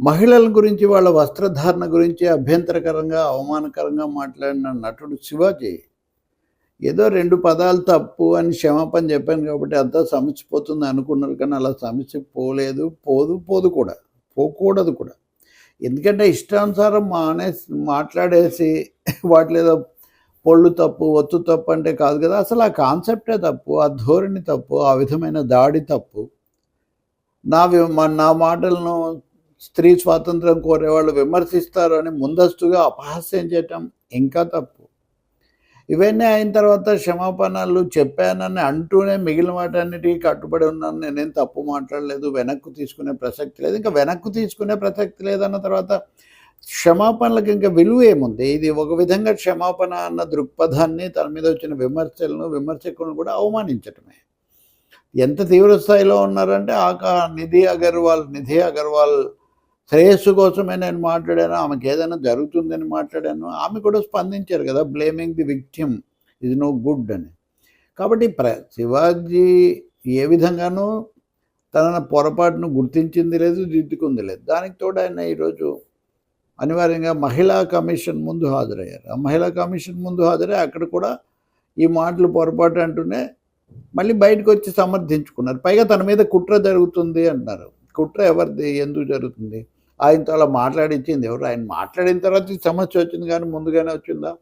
మహిళల గురించి వాళ్ళ వస్త్రధారణ గురించి అభ్యంతరకరంగా అవమానకరంగా మాట్లాడిన నటుడు శివాజీ ఏదో రెండు పదాలు తప్పు అని క్షమాపణ చెప్పాను కాబట్టి అంతా సమస్యపోతుంది అనుకున్నారు కానీ అలా సమస్య పోలేదు పోదు పోదు కూడా. పోకూడదు కూడా. ఎందుకంటే ఇష్టానుసారం మానే మాట్లాడేసి వాటిలో ఏదో పొళ్ళు తప్పు ఒత్తు తప్పు అంటే కాదు కదా. అసలు ఆ కాన్సెప్టే తప్పు ఆ ధోరణి తప్పు ఆ విధమైన దాడి తప్పు. నా వి- నా మాటలను స్త్రీ స్వాతంత్రం కోరేవాళ్ళు విమర్శిస్తారు అని ముందస్తుగా అపహాస్యం చేయటం ఇంకా తప్పు. ఇవన్నీ అయిన తర్వాత క్షమాపణలు చెప్పానని అంటూనే మిగిలిన వాటన్నిటికీ కట్టుబడి ఉన్నాను. నేనేం తప్పు మాట్లాడలేదు. వెనక్కు తీసుకునే ప్రసక్తి లేదు. ఇంకా వెనక్కు తీసుకునే ప్రసక్తి లేదన్న తర్వాత క్షమాపణలకు ఇంకా విలువ ఏముంది? ఇది ఒక విధంగా క్షమాపణ అన్న దృక్పథాన్ని తన మీద వచ్చిన విమర్శలను విమర్శకులను కూడా అవమానించటమే. ఎంత తీవ్ర స్థాయిలో ఉన్నారంటే ఆకా నిధి అగర్వాల్ నిధి అగర్వాల్ శ్రేయస్సు కోసమే నేను మాట్లాడాను ఆమెకి ఏదైనా జరుగుతుందని మాట్లాడాను ఆమె కూడా స్పందించారు కదా blaming the victim is no good అని. కాబట్టి ప్ర శివాజీ ఏ విధంగానూ తన పొరపాటును గుర్తించింది లేదు దిద్దుకుంది లేదు. దానికి తోడు ఆయన ఈరోజు అనివార్యంగా మహిళా కమిషన్ ముందు హాజరయ్యారు. ఆ మహిళా కమిషన్ ముందు హాజరై అక్కడ కూడా ఈ మాటలు పొరపాటు అంటూనే మళ్ళీ బయటకు వచ్చి సమర్థించుకున్నారు. పైగా తన మీద కుట్ర జరుగుతుంది అంటున్నారు. కుట్ర ఎవరిది? ఎందుకు జరుగుతుంది? ఆయనతో అలా మాట్లాడించింది. ఎవరు? ఆయన మాట్లాడిన తర్వాత ఈ సమస్య వచ్చింది కానీ ముందుగానే వచ్చిందా?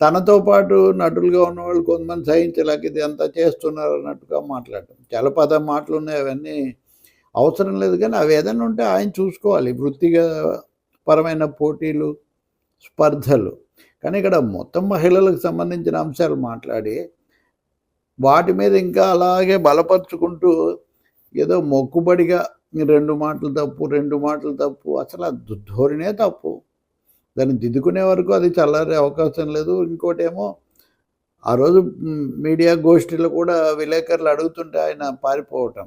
తనతో పాటు నటులుగా ఉన్న వాళ్ళు కొంతమంది సహించలేక ఇది అంతా చేస్తున్నారు అన్నట్టుగా మాట్లాడటం. చాలా పద మాటలు ఉన్నాయి అవన్నీ. అవసరం లేదు కానీ అవి ఏదైనా ఉంటే ఆయన చూసుకోవాలి. వృత్తిగా పరమైన పోటీలు స్పర్ధలు. కానీ ఇక్కడ మొత్తం మహిళలకు సంబంధించిన అంశాలు మాట్లాడి వాటి మీద ఇంకా అలాగే బలపరుచుకుంటూ ఏదో మొక్కుబడిగా రెండు మాటలు తప్పు రెండు మాటలు తప్పు అసలు ఆ ధోరణే తప్పు. దాన్ని దిద్దుకునే వరకు అది చల్లారే అవకాశం లేదు. ఇంకోటేమో ఆ రోజు మీడియా గోష్ఠిలో కూడా విలేకరులు అడుగుతుంటే ఆయన పారిపోవటం.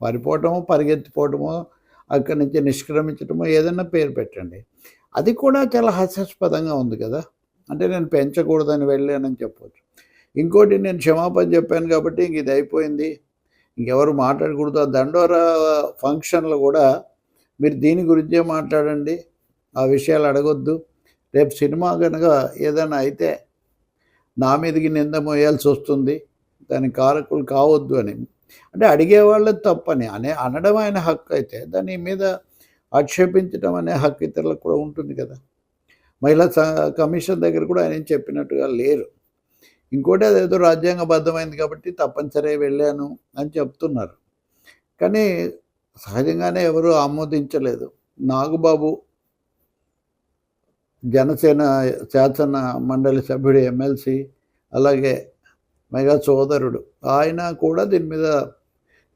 పారిపోవటమో పరిగెత్తిపోవటమో అక్కడి నుంచి నిష్క్రమించటమో ఏదైనా పేరు పెట్టండి. అది కూడా చాలా హాస్యాస్పదంగా ఉంది కదా. అంటే నేను పెంచకూడదని వెళ్ళానని చెప్పవచ్చు ఇంకోటి నేను క్షమాపణ చెప్పాను కాబట్టి ఇంక ఇది అయిపోయింది. ఇంకెవరు మాట్లాడకూడదు. ఆ దండోరా ఫంక్షన్లో కూడా మీరు దీని గురించే మాట్లాడండి. ఆ విషయాలు అడగొద్దు. రేపు సినిమా కనుక ఏదైనా అయితే నా మీదకి నింద మోయాల్సి వస్తుంది. దాని కారకులు కావద్దు అని. అంటే అడిగేవాళ్ళు తప్పని. అనే అనడం ఆయన హక్కు అయితే దాని మీద ఆక్షేపించడం అనే హక్కు ఇతరులకు కూడా ఉంటుంది కదా. మహిళా స- కమిషన్ దగ్గర కూడా ఆయన చెప్పినట్టుగా లేరు. ఇంకోటి అదేదో రాజ్యాంగబద్ధమైంది కాబట్టి తప్పనిసరి వెళ్ళాను అని చెప్తున్నారు. కానీ సహజంగానే ఎవరు ఆమోదించలేదు. నాగబాబు జనసేన శాసన మండలి సభ్యుడు ఎమ్మెల్సీ అలాగే మెగా సోదరుడు. ఆయన కూడా దీని మీద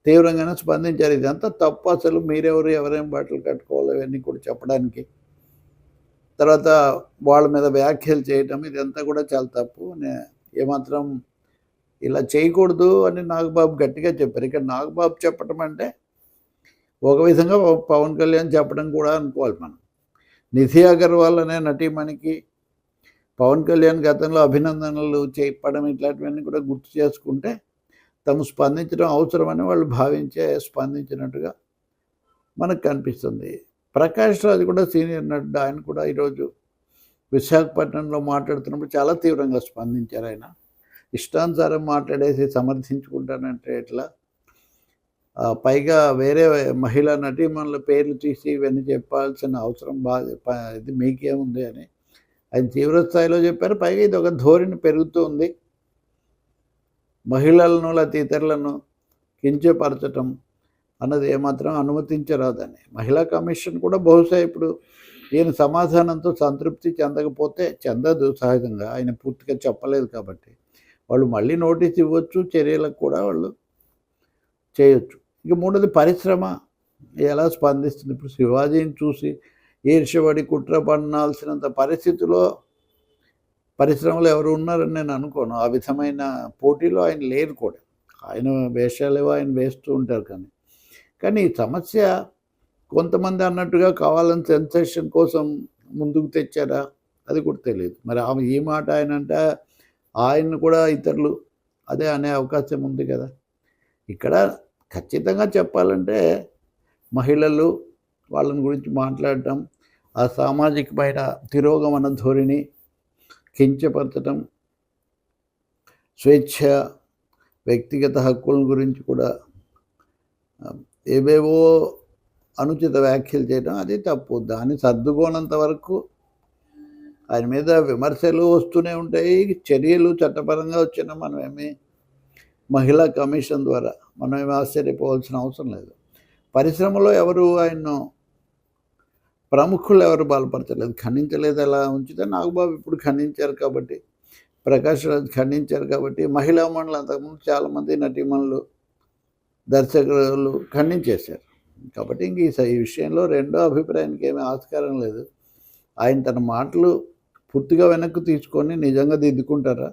తీవ్రంగానే స్పందించారు. ఇదంతా తప్పు అసలు. మీరెవరు ఎవరేం బట్టలు కట్టుకోవాలి ఇవన్నీ కూడా చెప్పడానికి. తర్వాత వాళ్ళ మీద వ్యాఖ్యలు చేయటం ఇదంతా కూడా చాలా తప్పు. నే- ఏమాత్రం ఇలా చేయకూడదు అని నాగబాబు గట్టిగా చెప్పారు. ఇక్కడ నాగబాబు చెప్పటం అంటే ఒక విధంగా పవన్ కళ్యాణ్ చెప్పడం కూడా అనుకోవాలి మనం. నిధి అగర్వాల్ అనే నటీమణికి పవన్ కళ్యాణ్ గతంలో అభినందనలు చెప్పడం ఇట్లాంటివన్నీ కూడా గుర్తు చేసుకుంటే తాము స్పందించడం అవసరమని వాళ్ళు భావించే స్పందించినట్టుగా మనకు కనిపిస్తుంది. ప్రకాష్ రాజు కూడా సీనియర్ నటుడు. ఆయన కూడా ఈరోజు విశాఖపట్నంలో మాట్లాడుతున్నప్పుడు చాలా తీవ్రంగా స్పందించారు ఆయన. ఇష్టానుసారం మాట్లాడేసి సమర్థించుకుంటానంటే ఎట్లా? పైగా వేరే మహిళా నటీమణుల పేర్లు తీసి ఇవన్నీ చెప్పాల్సిన అవసరం బాగా ఇది మీకేముంది అని ఆయన తీవ్ర స్థాయిలో చెప్పారు. పైగా ఇది ఒక ధోరణి పెరుగుతుంది మహిళలను లేకపోతే ఇతరులను కించపరచటం అన్నది ఏమాత్రం అనుమతించరాదని. మహిళా కమిషన్ కూడా బహుశా ఇప్పుడు నేను సమాధానంతో సంతృప్తి చెందకపోతే చెందదు సహజంగా. ఆయన పూర్తిగా చెప్పలేదు కాబట్టి. వాళ్ళు మళ్ళీ నోటీస్ ఇవ్వచ్చు చర్యలకు కూడా వాళ్ళు చేయొచ్చు. ఇక మూడోది పరిశ్రమ. ఎలా స్పందిస్తుంది? ఇప్పుడు శివాజీని చూసి ఈర్ష్యపడి కుట్ర పన్నాల్సినంత పరిస్థితిలో పరిశ్రమలు ఎవరు ఉన్నారని నేను అనుకోను. ఆ విధమైన పోటీలో ఆయన లేరు కూడా. ఆయన వేషాలేవో ఆయన వేస్తూ ఉంటారు కానీ. కానీ ఈ సమస్య కొంతమంది అన్నట్టుగా కావాలని సెన్సేషన్ కోసం ముందుకు తెచ్చారా? అది కూడా తెలియదు మరి ఆమె ఈ మాట ఆయన అంటే ఆయన్ని కూడా ఇతరులు అదే అనే అవకాశం ఉంది కదా. ఇక్కడ ఖచ్చితంగా చెప్పాలంటే మహిళలు వాళ్ళని గురించి మాట్లాడటం ఆ సామాజికమైన తిరోగమన ధోరణి కించపరచటం స్వేచ్ఛ వ్యక్తిగత హక్కుల గురించి కూడా ఏవేవో అనుచిత వ్యాఖ్యలు చేయడం అది తప్పు. దాన్ని సర్దుకోనంత వరకు ఆయన మీద విమర్శలు వస్తూనే ఉంటాయి. చర్యలు చట్టపరంగా వచ్చిన మనమేమి మహిళా కమిషన్ ద్వారా మనం ఆశ్చర్యపోవాల్సిన అవసరం లేదు. పరిశ్రమలో ఎవరు ఆయన్ను ప్రముఖులు ఎవరు బలపరచలేదు. ఖండించలేదు ఎలా ఉంచితే నాగబాబు ఇప్పుడు ఖండించారు కాబట్టి ప్రకాష్ రాజ్ ఖండించారు కాబట్టి మహిళా మండలి అంతకుముందు చాలామంది నటీమణులు దర్శకులు ఖండించేశారు. కాబట్టి ఇంక ఈ విషయంలో రెండో అభిప్రాయానికి ఏమీ ఆస్కారం లేదు. ఆయన తన మాటలు పూర్తిగా వెనక్కి తీసుకొని నిజంగా దిద్దుకుంటారా?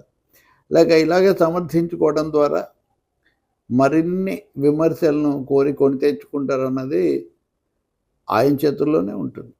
లేక ఇలాగే సమర్థించుకోవడం ద్వారా మరిన్ని విమర్శలను కోరి కొని తెచ్చుకుంటారన్నది ఆయన చేతుల్లోనే ఉంటుంది.